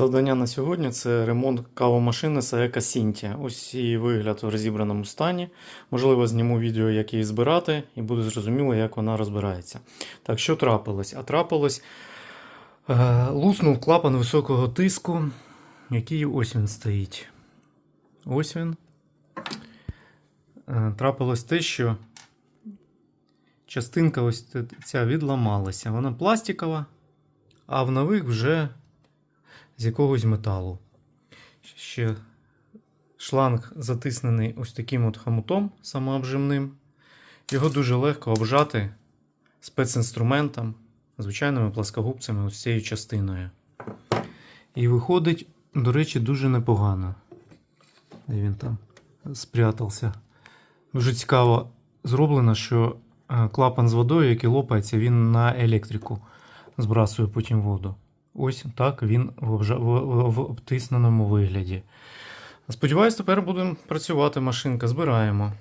Завдання на сьогодні це ремонт кавомашини Saeca Sintia. Ось її вигляд в розібраному стані. Можливо, зніму відео, як її збирати, і буде зрозуміло, як вона розбирається. Так, що трапилось? А трапилось, е, луснув клапан високого тиску, який ось він стоїть. Ось він. Е, трапилось те, що частинка ось ця відламалася. Вона пластикова, а в нових вже з якогось металу. Ще шланг затиснений ось таким от хомутом самообжимним. Його дуже легко обжати спецінструментом, звичайними пласкогубцями, ось цією частиною. І виходить, до речі, дуже непогано. Де він там спрятався. Дуже цікаво зроблено, що е, клапан з водою, який лопається, він на електрику збрасує потім воду. Ось так він в, в, в обтисненому вигляді. Сподіваюсь, тепер будемо працювати машинка. Збираємо.